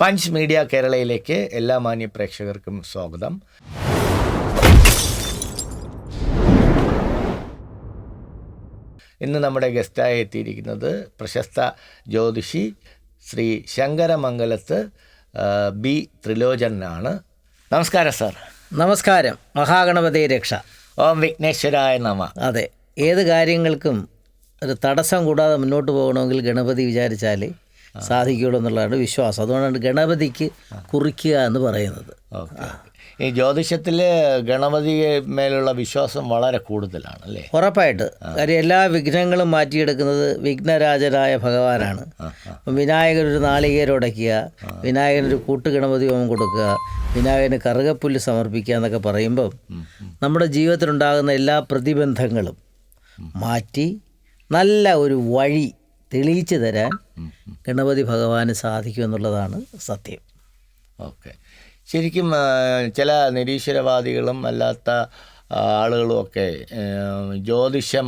Punch media കേരളയിലേക്ക് എല്ലാ മാന്യ പ്രേക്ഷകർക്കും സ്വാഗതം. ഇന്ന് നമ്മുടെ ഗസ്റ്റായി എത്തിയിരിക്കുന്നത് പ്രശസ്ത ജ്യോതിഷി ശ്രീ ശങ്കരമംഗലത്ത് ബി ത്രിലോചനാണ്. നമസ്കാരം സാർ. നമസ്കാരം. മഹാഗണപതി രക്ഷ. ഓം വിഘ്നേശ്വരായ നമ. അതെ ഏത് കാര്യങ്ങൾക്കും ഒരു തടസ്സം കൂടാതെ മുന്നോട്ട് പോകണമെങ്കിൽ ഗണപതി വിചാരിച്ചാലേ സാധിക്കുകയുള്ളൂ എന്നുള്ളതാണ് വിശ്വാസം. അതുകൊണ്ടാണ് ഗണപതിക്ക് കുറിക്കുക എന്ന് പറയുന്നത്. ഈ ജ്യോതിഷത്തിൽ ഗണപതി മേലുള്ള വിശ്വാസം വളരെ കൂടുതലാണ് അല്ലേ? ഉറപ്പായിട്ട്. കാര്യം എല്ലാ വിഘ്നങ്ങളും മാറ്റിയെടുക്കുന്നത് വിഘ്നരാജനായ ഭഗവാനാണ്. വിനായകൻ ഒരു നാളികേരം ഉടയ്ക്കുക വിനായകനൊരു കൂട്ടുഗണപതി ഹോമം കൊടുക്കുക വിനായകന് കറുകപ്പുല്ല് സമർപ്പിക്കുക എന്നൊക്കെ പറയുമ്പം നമ്മുടെ ജീവിതത്തിലുണ്ടാകുന്ന എല്ലാ പ്രതിബന്ധങ്ങളും മാറ്റി നല്ല ഒരു വഴി തെളിയിച്ചു തരാൻ ഗണപതി ഭഗവാന് സാധിക്കും എന്നുള്ളതാണ് സത്യം. ഓക്കെ. ശരിക്കും ചില നിരീശ്വരവാദികളും അല്ലാത്ത ആളുകളുമൊക്കെ ആളുകളും ഒക്കെ ജ്യോതിഷം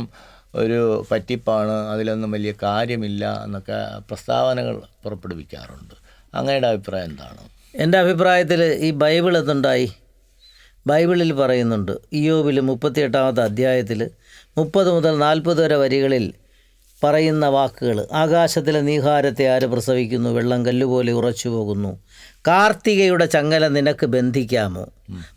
ഒരു പറ്റിപ്പാണ് അതിലൊന്നും വലിയ കാര്യമില്ല എന്നൊക്കെ പ്രസ്താവനകൾ പുറപ്പെടുവിക്കാറുണ്ട്. അങ്ങയുടെ അഭിപ്രായം എന്താണ്? എന്റെ അഭിപ്രായത്തിൽ ഈ ബൈബിൾ എന്തുണ്ടായി ബൈബിളിൽ പറയുന്നുണ്ട് ഇയോബിൽ മുപ്പത്തിയെട്ടാമത്തെ അധ്യായത്തിൽ മുപ്പത് മുതൽ നാൽപ്പത് വരെ വരികളിൽ പറയുന്ന വാക്കുകൾ. ആകാശത്തിലെ നീഹാരത്തെ ആര് പ്രസവിക്കുന്നു? വെള്ളം കല്ലുപോലെ ഉറച്ചു പോകുന്നു. കാർത്തികയുടെ ചങ്ങല നിനക്ക് ബന്ധിക്കാമോ?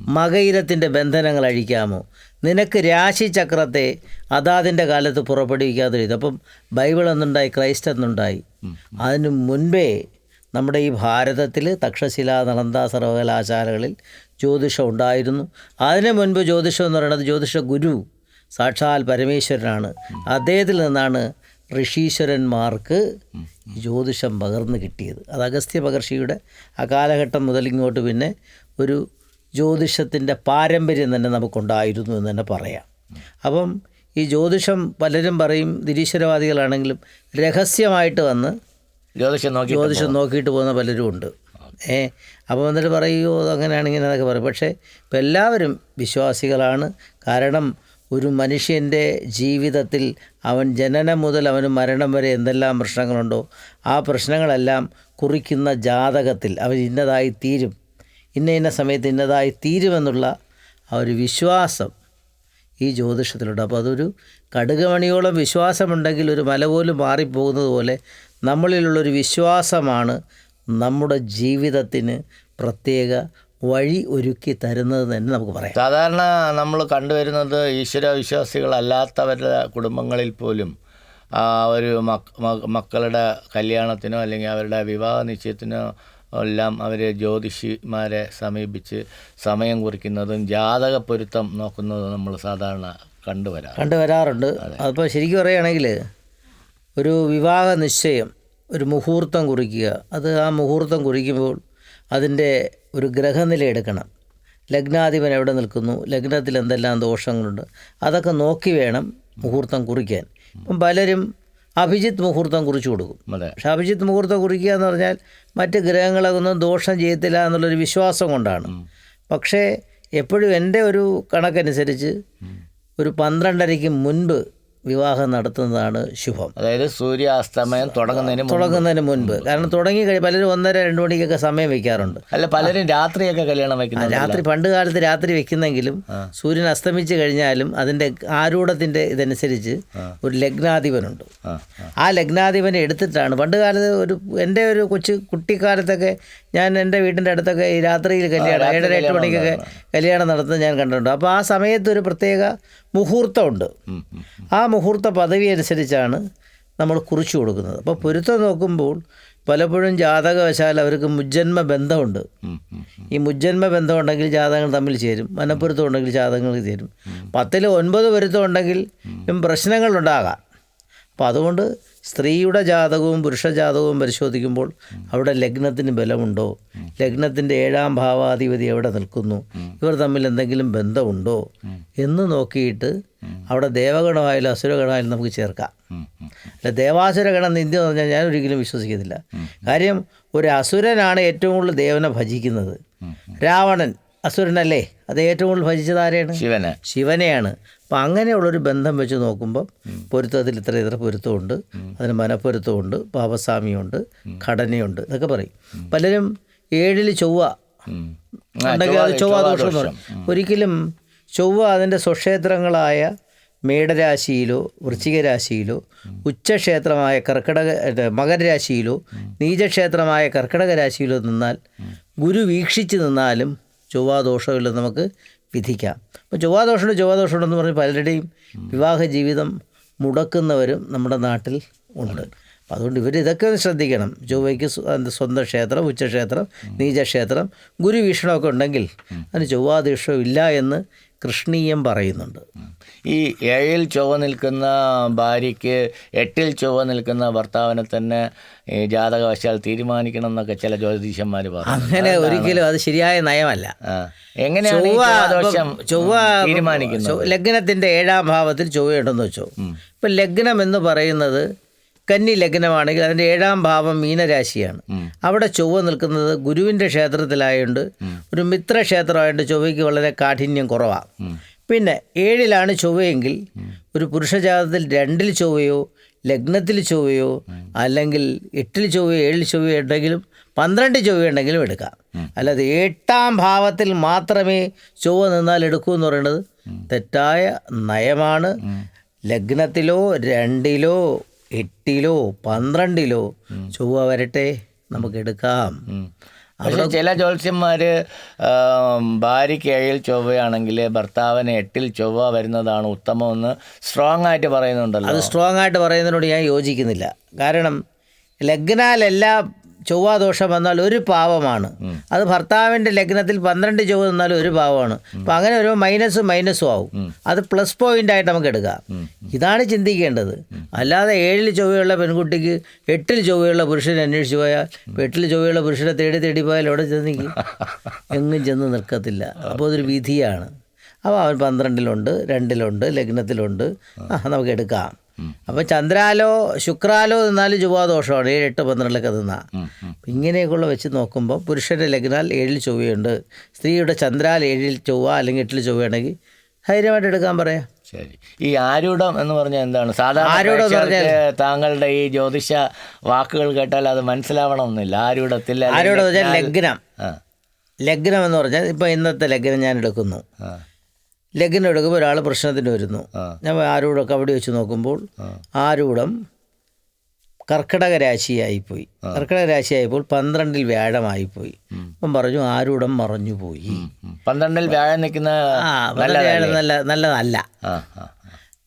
മകയിരത്തിന്റെ ബന്ധനങ്ങൾ അഴിക്കാമോ? നിനക്ക് രാശിചക്രത്തെ അതാതിന്റെ കാലത്ത് പുറപ്പെടുവിക്കാതെ ഇത് അപ്പം ബൈബിൾ എന്നുണ്ടായി ക്രൈസ്റ്റ് എന്നുണ്ടായി. അതിനു മുൻപേ നമ്മുടെ ഈ ഭാരതത്തിൽ തക്ഷശില നളന്ദ സർവകലാശാലകളിൽ ജ്യോതിഷം ഉണ്ടായിരുന്നു. അതിനു മുൻപ് ജ്യോതിഷം എന്ന് പറയുന്നത് ജ്യോതിഷ ഗുരു സാക്ഷാൽ പരമേശ്വരനാണ്. അദ്ദേഹത്തിൽ നിന്നാണ് ഋഷീശ്വരന്മാർക്ക് ജ്യോതിഷം പകർന്നു കിട്ടിയത്. അത് അഗസ്ത്യ മഹർഷിയുടെ ആ കാലഘട്ടം മുതൽ ഇങ്ങോട്ട് പിന്നെ ഒരു ജ്യോതിഷത്തിന്റെ പാരമ്പര്യം തന്നെ നമുക്കുണ്ടായിരുന്നു എന്ന് തന്നെ പറയാം. അപ്പം ഈ ജ്യോതിഷം പലരും പറയും നിരീശ്വരവാദികളാണെങ്കിലും രഹസ്യമായിട്ട് വന്ന് ജ്യോതിഷം നോക്കി ജ്യോതിഷം നോക്കിയിട്ട് പോകുന്ന പലരും ഉണ്ട്. ഏ അപ്പോൾ എന്നിട്ട് പറയുമോ അങ്ങനെയാണ് ഇങ്ങനെ എന്നൊക്കെ പറയും. പക്ഷേ ഇപ്പം എല്ലാവരും വിശ്വാസികളാണ്. കാരണം ഒരു മനുഷ്യന്റെ ജീവിതത്തിൽ അവൻ ജനനം മുതൽ അവന് മരണം വരെ എന്തെല്ലാം പ്രശ്നങ്ങളുണ്ടോ ആ പ്രശ്നങ്ങളെല്ലാം കുറിക്കുന്ന ജാതകത്തിൽ അവൻ ഇന്നതായി തീരും. ഇന്ന ഇന്ന സമയത്ത് ഇന്നതായി തീരുമെന്നുള്ള ആ ഒരു വിശ്വാസം ഈ ജ്യോതിഷത്തിലുണ്ട്. അപ്പോൾ അതൊരു കടുകമണിയോളം വിശ്വാസമുണ്ടെങ്കിൽ ഒരു മല പോലും മാറിപ്പോകുന്നത് പോലെ നമ്മളിലുള്ളൊരു വിശ്വാസമാണ് നമ്മുടെ ജീവിതത്തിന് പ്രത്യേക വഴി ഒരുക്കി തരുന്നത് തന്നെ നമുക്ക് പറയാം. സാധാരണ നമ്മൾ കണ്ടുവരുന്നത് ഈശ്വരവിശ്വാസികളല്ലാത്തവരുടെ കുടുംബങ്ങളിൽ പോലും ഒരു മക്കളുടെ കല്യാണത്തിനോ അല്ലെങ്കിൽ അവരുടെ വിവാഹ നിശ്ചയത്തിനോ എല്ലാം അവർ ജ്യോതിഷിമാരെ സമീപിച്ച് സമയം കുറിക്കുന്നതും ജാതക പൊരുത്തം നോക്കുന്നതും നമ്മൾ സാധാരണ കണ്ടുവരാം കണ്ടുവരാറുണ്ട്. അപ്പോൾ ശരിക്കും പറയുകയാണെങ്കിൽ ഒരു വിവാഹ നിശ്ചയം ഒരു മുഹൂർത്തം കുറിക്കുക അത് ആ മുഹൂർത്തം കുറിക്കുമ്പോൾ അതിന്റെ ഒരു ഗ്രഹനില എടുക്കണം ലഗ്നാധിപൻ എവിടെ നിൽക്കുന്നു? ലഗ്നത്തിൽ എന്തെല്ലാം ദോഷങ്ങളുണ്ട്? അതൊക്കെ നോക്കി വേണം മുഹൂർത്തം കുറിക്കാൻ. ഇപ്പം പലരും അഭിജിത്ത് മുഹൂർത്തം കുറിച്ചു കൊടുക്കും. പക്ഷെ അഭിജിത്ത് മുഹൂർത്തം കുറിക്കുക എന്ന് പറഞ്ഞാൽ മറ്റ് ഗ്രഹങ്ങളൊന്നും ദോഷം ചെയ്യത്തില്ല എന്നുള്ളൊരു വിശ്വാസം കൊണ്ടാണ്. പക്ഷേ എപ്പോഴും എന്റെ ഒരു കണക്കനുസരിച്ച് ഒരു പന്ത്രണ്ടരയ്ക്ക് മുൻപ് വിവാഹം നടത്തുന്നതാണ് ശുഭം. അതായത് സൂര്യാസ്തമയം തുടങ്ങുന്നതിന് തുടങ്ങുന്നതിന് മുൻപ്. കാരണം തുടങ്ങി കഴി പലരും ഒന്നര രണ്ട് മണിക്കൊക്കെ സമയം വെക്കാറുണ്ട്. അല്ല പലരും രാത്രിയൊക്കെ കല്യാണം വെക്കുന്നത് രാത്രി പണ്ട് കാലത്ത് രാത്രി വെക്കുന്നെങ്കിലും സൂര്യൻ അസ്തമിച്ച് കഴിഞ്ഞാലും അതിന്റെ ആരൂഢത്തിന്റെ ഇതനുസരിച്ച് ഒരു ലഗ്നാധിപനുണ്ട്. ആ ലഗ്നാധിപനെ എടുത്തിട്ടാണ് പണ്ട് കാലത്ത് ഒരു എന്റെ ഒരു കൊച്ചു കുട്ടിക്കാലത്തൊക്കെ ഞാൻ എന്റെ വീടിന്റെ അടുത്തൊക്കെ ഈ രാത്രിയിൽ കല്യാണം ഏഴര എട്ട് മണിക്കൊക്കെ കല്യാണം നടത്തുന്നത് ഞാൻ കണ്ടിട്ടുണ്ട്. അപ്പോൾ ആ സമയത്ത് ഒരു പ്രത്യേക മുഹൂർത്തമുണ്ട്. ആ മുഹൂർത്ത പദവി അനുസരിച്ചാണ് നമ്മൾ കുറിച്ചു കൊടുക്കുന്നത്. അപ്പോൾ പൊരുത്തം നോക്കുമ്പോൾ പലപ്പോഴും ജാതകവശാൽ അവർക്ക് മുജ്ജന്മ ബന്ധമുണ്ട്. ഈ മുജ്ജന്മ ബന്ധം ഉണ്ടെങ്കിൽ ജാതകങ്ങൾ തമ്മിൽ ചേരും. മനപ്പൊരുത്തം ഉണ്ടെങ്കിൽ ജാതകങ്ങൾ ചേരും. പത്തിൽ ഒൻപത് പൊരുത്തം ഉണ്ടെങ്കിൽ പ്രശ്നങ്ങളുണ്ടാകാം അപ്പോൾ അതുകൊണ്ട് സ്ത്രീയുടെ ജാതകവും പുരുഷ ജാതകവും പരിശോധിക്കുമ്പോൾ അവിടെ ലഗ്നത്തിന് ബലമുണ്ടോ? ലഗ്നത്തിന്റെ ഏഴാം ഭാവാധിപതി എവിടെ നിൽക്കുന്നു? ഇവർ തമ്മിൽ എന്തെങ്കിലും ബന്ധമുണ്ടോ? എന്ന് നോക്കിയിട്ട് അവിടെ ദേവഗണമായാലും അസുരഗണമായാലും നമുക്ക് ചേർക്കാം. അല്ല ദേവാസുരഗണം നിന്ദ്യ എന്ന് പറഞ്ഞാൽ ഞാൻ ഒരിക്കലും വിശ്വസിക്കുന്നില്ല കാര്യം ഒരു അസുരനാണ് ഏറ്റവും കൂടുതൽ ദേവനെ ഭജിക്കുന്നത്. രാവണൻ അസുരനല്ലേ? അത് ഏറ്റവും കൂടുതൽ ഭജിച്ചത് ആരെയാണ്? ശിവന. ശിവനെയാണ്. അപ്പം അങ്ങനെയുള്ളൊരു ബന്ധം വെച്ച് നോക്കുമ്പോൾ പൊരുത്തത്തിൽ ഇത്ര ഇത്ര പൊരുത്തമുണ്ട്. അതിന് മനപ്പൊരുത്തമുണ്ട്. പാപസ്വാമിയുണ്ട് ഘടനയുണ്ട്. ഇതൊക്കെ പറയും. പലരും ഏഴിൽ ചൊവ്വ. ഉണ്ടെങ്കിൽ അത് ചൊവ്വ ദോഷം ഒരിക്കലും ചൊവ്വ അതിന്റെ സ്വക്ഷേത്രങ്ങളായ മേടരാശിയിലോ വൃശ്ചിക രാശിയിലോ ഉച്ചക്ഷേത്രമായ കർക്കിടക മകരരാശിയിലോ നീചക്ഷേത്രമായ കർക്കിടക രാശിയിലോ നിന്നാൽ ഗുരു വീക്ഷിച്ച് നിന്നാലും ചൊവ്വാദോഷമില്ലെന്ന് നമുക്ക് വിധിക്കാം. അപ്പോൾ ചൊവ്വാദോഷമുണ്ട് ചൊവ്വാദോഷമുണ്ടെന്ന് പറഞ്ഞ് പലരുടെയും വിവാഹ ജീവിതം മുടക്കുന്നവരും നമ്മുടെ നാട്ടിൽ ഉണ്ട്. അപ്പം അതുകൊണ്ട് ഇവർ ഇതൊക്കെ ഒന്ന് ശ്രദ്ധിക്കണം. ചൊവ്വയ്ക്ക് സ്വന്തം ക്ഷേത്രം ഉച്ചക്ഷേത്രം നീചക്ഷേത്രം ഗുരുവീക്ഷണമൊക്കെ ഉണ്ടെങ്കിൽ അതിന് ചൊവ്വാദോഷം ഇല്ല എന്ന് കൃഷ്ണീയം പറയുന്നുണ്ട്. ഈ ഏഴിൽ ചൊവ്വ നിൽക്കുന്ന ഭാര്യയ്ക്ക് എട്ടിൽ ചൊവ്വ നിൽക്കുന്ന ഭർത്താവിനെ തന്നെ ഈ ജാതകവശാൽ തീരുമാനിക്കണം എന്നൊക്കെ ചില ജ്യോതിഷന്മാർ പറഞ്ഞു അങ്ങനെ ഒരിക്കലും അത് ശരിയായ നയമല്ല. എങ്ങനെയാണ് ചൊവ്വ തീരുമാനിക്കുന്നത്? ലഗ്നത്തിന്റെ ഏഴാം ഭാവത്തിൽ ചൊവ്വയുണ്ടെന്ന് വെച്ചു. ഇപ്പം ലഗ്നം എന്ന് പറയുന്നത് കന്നി ലഗ്നമാണെങ്കിൽ അതിന്റെ ഏഴാം ഭാവം മീനരാശിയാണ്. അവിടെ ചൊവ്വ നിൽക്കുന്നത് ഗുരുവിന്റെ ക്ഷേത്രത്തിലായതുകൊണ്ട് ഒരു മിത്രക്ഷേത്രമായതുകൊണ്ട് ചൊവ്വയ്ക്ക് വളരെ കാഠിന്യം കുറവാണ് പിന്നെ ഏഴിലാണ് ചൊവ്വയെങ്കിൽ ഒരു പുരുഷജാതത്തിൽ രണ്ടിൽ ചൊവ്വയോ ലഗ്നത്തിൽ ചൊവ്വയോ അല്ലെങ്കിൽ എട്ടിൽ ചൊവ്വയോ ഏഴിൽ ചൊവ്വയോ ഉണ്ടെങ്കിലും പന്ത്രണ്ട് ചൊവ്വ ഉണ്ടെങ്കിലും എടുക്കാം. അല്ലാതെ എട്ടാം ഭാവത്തിൽ മാത്രമേ ചൊവ്വ നിന്നാൽ എടുക്കൂ എന്ന് പറയുന്നത് തെറ്റായ നയമാണ്. ലഗ്നത്തിലോ രണ്ടിലോ എട്ടിലോ പന്ത്രണ്ടിലോ ചൊവ്വ വരട്ടെ നമുക്ക് എടുക്കാം. പക്ഷെ ചില ജ്യോത്സ്യന്മാർ ഭാര്യയ്ക്ക് ഏഴിൽ ചൊവ്വയാണെങ്കിൽ ഭർത്താവിന് എട്ടിൽ ചൊവ്വ വരുന്നതാണ് ഉത്തമമെന്ന് സ്ട്രോങ് ആയിട്ട് പറയുന്നുണ്ടല്ലോ. അത് സ്ട്രോങ് ആയിട്ട് പറയുന്നതിനോട് ഞാൻ യോജിക്കുന്നില്ല. കാരണം ലഗ്നാലെല്ലാം ചൊവ്വാദോഷം വന്നാൽ ഒരു പാവമാണ് അത് ഭർത്താവിന്റെ ലഗ്നത്തിൽ പന്ത്രണ്ട് ചൊവ്വ വന്നാൽ ഒരു പാവമാണ് അപ്പം അങ്ങനെ ഒരു മൈനസും മൈനസും ആവും. അത് പ്ലസ് പോയിന്റ് ആയിട്ട് നമുക്ക് എടുക്കാം. ഇതാണ് ചിന്തിക്കേണ്ടത്. അല്ലാതെ ഏഴിൽ ചൊവ്വയുള്ള പെൺകുട്ടിക്ക് എട്ടിൽ ചൊവ്വയുള്ള പുരുഷനെ അന്വേഷിച്ച് പോയാൽ എട്ടിൽ ചൊവ്വയുള്ള പുരുഷനെ തേടി തേടി പോയാൽ എവിടെ ചെന്ന് നിൽക്കും? എങ്ങും ചെന്ന് നിൽക്കത്തില്ല. അപ്പോൾ അതൊരു വിധിയാണ്. അപ്പോൾ അവൻ പന്ത്രണ്ടിലുണ്ട് രണ്ടിലുണ്ട് ലഗ്നത്തിലുണ്ട്. ആ നമുക്ക് എടുക്കാം. അപ്പം ചന്ദ്രാലോ ശുക്രാലോ നിന്നാലും ചൊവ്വാദോഷമാണ്. ഏഴ് എട്ട് പന്ത്രണ്ടിലൊക്കെ നിന്നാൽ ഇങ്ങനെയൊക്കെയുള്ള വെച്ച് നോക്കുമ്പോൾ പുരുഷന്റെ ലഗ്നാൽ ഏഴിൽ ചൊവ്വയുണ്ട്. സ്ത്രീയുടെ ചന്ദ്രാൽ ഏഴിൽ ചൊവ്വ അല്ലെങ്കിൽ എട്ടിൽ ചൊവ്വയാണെങ്കിൽ ധൈര്യമായിട്ട് എടുക്കാൻ പറയാം. ശരി. ഈ ആരൂഢം എന്ന് പറഞ്ഞാൽ എന്താണ്? സാധാരണ താങ്കളുടെ ഈ ജ്യോതിഷ വാക്കുകൾ കേട്ടാൽ അത് മനസ്സിലാവണമെന്നില്ല. ആരൂഢത്തിൽ ആരൂഢം ലഗ്നം. ലഗ്നം എന്ന് പറഞ്ഞാൽ ഇപ്പോൾ ഇന്നത്തെ ലഗ്നം ഞാൻ എടുക്കുന്നു. ലഗ്നം എടുക്കുമ്പോൾ ഒരാൾ പ്രശ്നത്തിന് വരുന്നു. ഞാൻ ആരൂടൊക്കെ അവിടെ വെച്ച് നോക്കുമ്പോൾ ആരൂടം കർക്കിടക രാശിയായിപ്പോയി. കർക്കിടക രാശിയായപ്പോൾ പന്ത്രണ്ടിൽ വ്യാഴമായിപ്പോയി. അപ്പം പറഞ്ഞു ആരൂടം മറഞ്ഞുപോയി. പോയി പന്ത്രണ്ടിൽ വ്യാഴം നിൽക്കുന്ന നല്ല നല്ലതല്ല.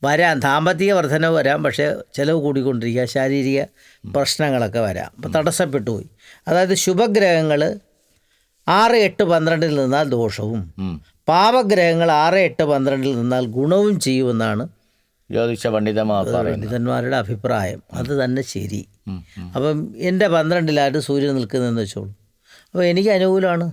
വരാം സാമ്പത്തിക വർധന വരാം പക്ഷേ ചിലവ് കൂടിക്കൊണ്ടിരിക്കുക ശാരീരിക പ്രശ്നങ്ങളൊക്കെ വരാം. അപ്പം തടസ്സപ്പെട്ടു പോയി അതായത് ശുഭഗ്രഹങ്ങൾ ആറ് എട്ട് പന്ത്രണ്ടിൽ നിന്നാൽ ദോഷവും. പാപഗ്രഹങ്ങൾ ആറ് എട്ട് പന്ത്രണ്ടിൽ നിന്നാൽ ഗുണവും ചെയ്യുമെന്നാണ് ജ്യോതിഷ പണ്ഡിതന്മാർ പണ്ഡിതന്മാരുടെ അഭിപ്രായം. അത് തന്നെ ശരി. അപ്പം എന്റെ പന്ത്രണ്ടിലായിട്ട് സൂര്യൻ നിൽക്കുന്നതെന്ന് വെച്ചോളൂ. അപ്പോൾ എനിക്ക് അനുകൂലമാണ്.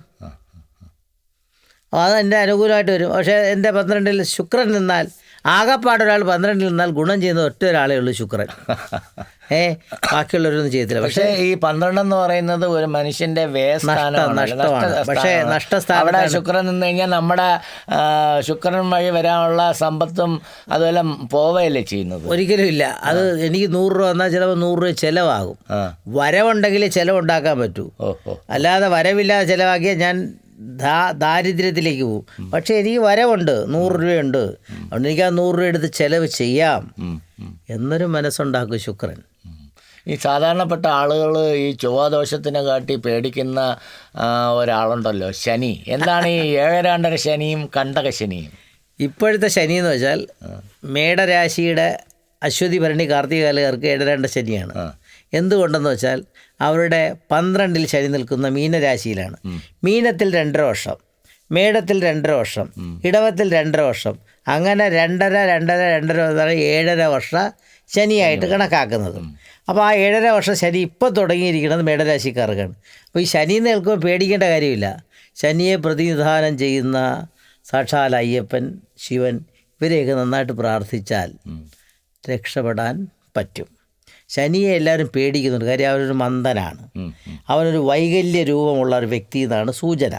അപ്പോൾ അത് എന്റെ അനുകൂലമായിട്ട് വരും. പക്ഷേ എന്റെ പന്ത്രണ്ടിൽ ശുക്രൻ നിന്നാൽ ആകെപ്പാടൊരാൾ പന്ത്രണ്ടിൽ നിന്നാൽ ഗുണം ചെയ്യുന്ന ഒറ്റ ഒരാളേ ഉള്ളൂ ശുക്രൻ. ഏ ബാക്കിയുള്ളവരൊന്നും ചെയ്തില്ല പക്ഷേ ഈ പന്ത്രണ്ട് എന്ന് പറയുന്നത് ഒരു മനുഷ്യന്റെ. പക്ഷേ നഷ്ടസ്ഥാനം അവിടെ ശുക്രൻ നിന്ന് കഴിഞ്ഞാൽ നമ്മുടെ ശുക്രൻ വഴി വരാനുള്ള സമ്പത്തും അതുപോലെ പോവുകയല്ലേ ചെയ്യുന്നത്? ഒരിക്കലും ഇല്ല. അത് എനിക്ക് നൂറ് രൂപ എന്നാൽ ചിലപ്പോൾ നൂറ് രൂപ ചിലവാകും. വരവുണ്ടെങ്കിൽ ചിലവുണ്ടാക്കാൻ പറ്റൂ. അല്ലാതെ വരവില്ലാതെ ചിലവാക്കിയാൽ ഞാൻ ദാരിദ്ര്യത്തിലേക്ക് പോകും. പക്ഷേ എനിക്ക് വരവുണ്ട്. നൂറ് രൂപയുണ്ട്. അതുകൊണ്ട് എനിക്ക് ആ നൂറ് രൂപ എടുത്ത് ചിലവ് ചെയ്യാം. എന്നൊരു മനസ്സുണ്ടാക്കും ശുക്രൻ. ഈ സാധാരണപ്പെട്ട ആളുകൾ ഈ ചൊവ്വാദോഷത്തിനെ കാട്ടി പേടിക്കുന്ന ഒരാളുണ്ടല്ലോ ശനി. എന്താണ് ഈ ഏഴരാണ്ടര ശനിയും കണ്ടക ശനിയും? ഇപ്പോഴത്തെ ശനി എന്ന് വെച്ചാൽ മേടരാശിയുടെ അശ്വതി ഭരണി കാർത്തികാലുകാർക്ക് ഏഴരാണ്ട ശനിയാണ്. എന്തുകൊണ്ടെന്ന് വെച്ചാൽ അവരുടെ പന്ത്രണ്ടിൽ ശനി നിൽക്കുന്ന മീനരാശിയിലാണ്. മീനത്തിൽ രണ്ടര വർഷം മേടത്തിൽ രണ്ടര വർഷം ഇടവത്തിൽ രണ്ടര വർഷം അങ്ങനെ രണ്ടര രണ്ടര രണ്ടര ഏഴര വർഷ ശനിയായിട്ട് കണക്കാക്കുന്നത്. അപ്പോൾ ആ ഏഴര വർഷം ശനി ഇപ്പോൾ തുടങ്ങിയിരിക്കുന്നത് മേടരാശിക്കാർക്കാണ്. അപ്പോൾ ഈ ശനി നിൽക്കുമ്പോൾ പേടിക്കേണ്ട കാര്യമില്ല. ശനിയെ പ്രതിനിധാനം ചെയ്യുന്ന സാക്ഷാൽ അയ്യപ്പൻ ശിവൻ ഇവരെയൊക്കെ നന്നായിട്ട് പ്രാർത്ഥിച്ചാൽ രക്ഷപ്പെടാൻ പറ്റും. ശനിയെ എല്ലാവരും പേടിക്കുന്നുണ്ട്. കാര്യം അവനൊരു മന്ദനാണ്. അവനൊരു വൈകല്യ രൂപമുള്ള ഒരു വ്യക്തി എന്നാണ് സൂചന.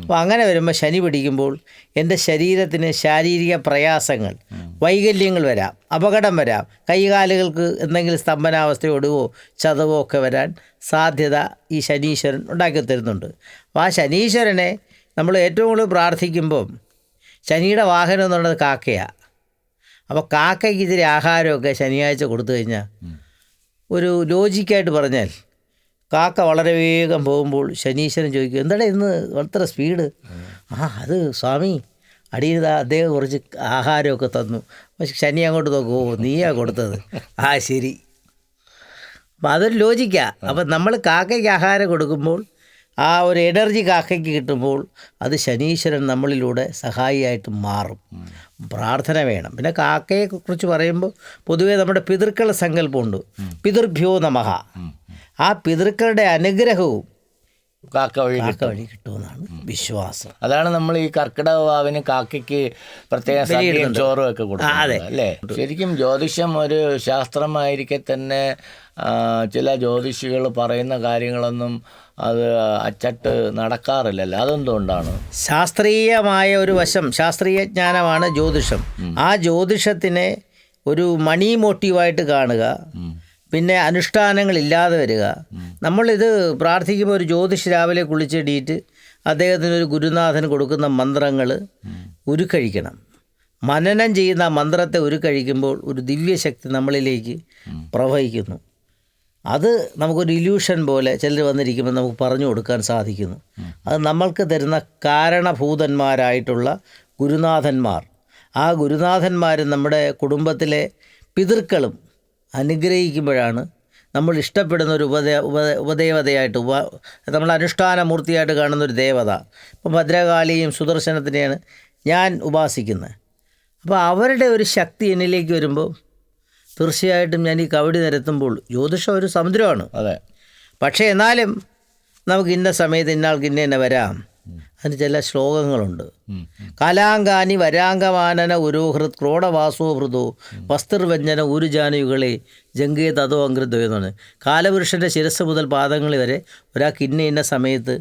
അപ്പോൾ അങ്ങനെ വരുമ്പോൾ ശനി പിടിക്കുമ്പോൾ എന്റെ ശരീരത്തിന് ശാരീരിക പ്രയാസങ്ങൾ വൈകല്യങ്ങൾ വരാം അപകടം വരാം കൈകാലുകൾക്ക് എന്തെങ്കിലും സ്തംഭനാവസ്ഥയോ ഒടുവോ ചതവോ ഒക്കെ വരാൻ സാധ്യത ഈ ശനീശ്വരൻ ഉണ്ടാക്കി തരുന്നുണ്ട്. അപ്പോൾ ആ ശനീശ്വരനെ നമ്മൾ ഏറ്റവും കൂടുതൽ പ്രാർത്ഥിക്കുമ്പം ശനിയുടെ വാഹനം എന്നുള്ളത് പറയുന്നത് കാക്കയാണ് അപ്പോൾ കാക്കയ്ക്ക് ഇത്തിരി ആഹാരമൊക്കെ ശനിയാഴ്ച കൊടുത്തു കഴിഞ്ഞാൽ ഒരു ലോജിക്കായിട്ട് പറഞ്ഞാൽ കാക്ക വളരെ വേഗം പോകുമ്പോൾ ശനീശ്വരൻ ചോദിക്കും എന്താണ് ഇന്ന് വളരെ സ്പീഡ്? ആ അത് സ്വാമി അടിയിൽ അദ്ദേഹം കുറച്ച് ആഹാരമൊക്കെ തന്നു. പക്ഷെ ശനി അങ്ങോട്ട് നോക്കൂ ഓ നീയാ കൊടുത്തത്. ആ ശരി. അപ്പം അതൊരു ലോജിക്കാണ് അപ്പം നമ്മൾ കാക്കയ്ക്ക് ആഹാരം കൊടുക്കുമ്പോൾ ആ ഒരു എനർജി കാക്കയ്ക്ക് കിട്ടുമ്പോൾ അത് ശനീശ്വരൻ നമ്മളിലൂടെ സഹായിയായിട്ട് മാറും. പ്രാർത്ഥന വേണം. പിന്നെ കാക്കയെക്കുറിച്ച് പറയുമ്പോൾ പൊതുവേ നമ്മുടെ പിതൃക്കളുടെ സങ്കല്പമുണ്ട്. പിതൃഭ്യോ നമഹ ആ പിതൃക്കളുടെ അനുഗ്രഹവും കാക്ക വഴി കാക്ക വഴി കിട്ടുമെന്നാണ് വിശ്വാസം. അതാണ് നമ്മൾ ഈ കർക്കിടക വാവിന് കാക്കയ്ക്ക് പ്രത്യേക ചോറും ഒക്കെ കൊടുക്കുന്നത് അല്ലേ? ശരിക്കും ജ്യോതിഷം ഒരു ശാസ്ത്രമായിരിക്കെ തന്നെ ചില ജ്യോതിഷികൾ പറയുന്ന കാര്യങ്ങളൊന്നും അത് അച്ചട്ട് നടക്കാറില്ലല്ലോ അതെന്തുകൊണ്ടാണ്? ശാസ്ത്രീയമായ ഒരു വശം ശാസ്ത്രീയ ജ്ഞാനമാണ് ജ്യോതിഷം. ആ ജ്യോതിഷത്തിനെ ഒരു മണി മോട്ടീവായിട്ട് കാണുക പിന്നെ അനുഷ്ഠാനങ്ങളില്ലാതെ വരിക. നമ്മളിത് പ്രാർത്ഥിക്കുമ്പോൾ ഒരു ജ്യോതിഷ് രാവിലെ കുളിച്ചെടിയിട്ട് അദ്ദേഹത്തിന് ഒരു ഗുരുനാഥന് കൊടുക്കുന്ന മന്ത്രങ്ങൾ ഉരുക്കഴിക്കണം. മനനം ചെയ്യുന്ന മന്ത്രത്തെ ഉരുക്കഴിക്കുമ്പോൾ ഒരു ദിവ്യശക്തി നമ്മളിലേക്ക് പ്രവഹിക്കുന്നു. അത് നമുക്കൊരു ഇല്യൂഷൻ പോലെ ചിലർ വന്നിരിക്കുമ്പോൾ നമുക്ക് പറഞ്ഞു കൊടുക്കാൻ സാധിക്കുന്നു. അത് നമ്മൾക്ക് തരുന്ന കാരണഭൂതന്മാരായിട്ടുള്ള ഗുരുനാഥന്മാർ. ആ ഗുരുനാഥന്മാർ നമ്മുടെ കുടുംബത്തിലെ പിതൃക്കളും അനുഗ്രഹിക്കുമ്പോഴാണ് നമ്മൾ ഇഷ്ടപ്പെടുന്ന ഒരു ഉപദേ ഉപ ഉപദേവതയായിട്ട് ഉപ നമ്മൾ അനുഷ്ഠാനമൂർത്തിയായിട്ട് കാണുന്ന ഒരു ദേവത. ഇപ്പം ഭദ്രകാളിയും സുദർശനത്തിനെയാണ് ഞാൻ ഉപാസിക്കുന്നത്. അപ്പോൾ അവരുടെ ഒരു ശക്തി എന്നിലേക്ക് വരുമ്പോൾ തീർച്ചയായിട്ടും ഞാൻ ഈ കവടി നിരത്തുമ്പോൾ ജ്യോതിഷം ഒരു സമുദ്രമാണ്. അതെ. പക്ഷേ എന്നാലും നമുക്ക് ഇന്ന സമയത്ത് ഇന്നാൾക്ക് ഇന്ന തന്നെ വരാം. അതിന് ചില ശ്ലോകങ്ങളുണ്ട്. കലാങ്കാനി വരാങ്കമാനന ഉരോഹൃത് ക്രോഡവാസോ ഹൃദോ വസ്തിർവ്യഞ്ജന ഉരുജാനുകളെ ജംഗേ തതോ അങ്കൃതോ എന്നാണ്. കാലപുരുഷന്റെ ശിരസ് മുതൽ പാദങ്ങളിൽ വരെ ഒരാൾക്ക് ഇന്ന ഇന്ന സമയത്ത്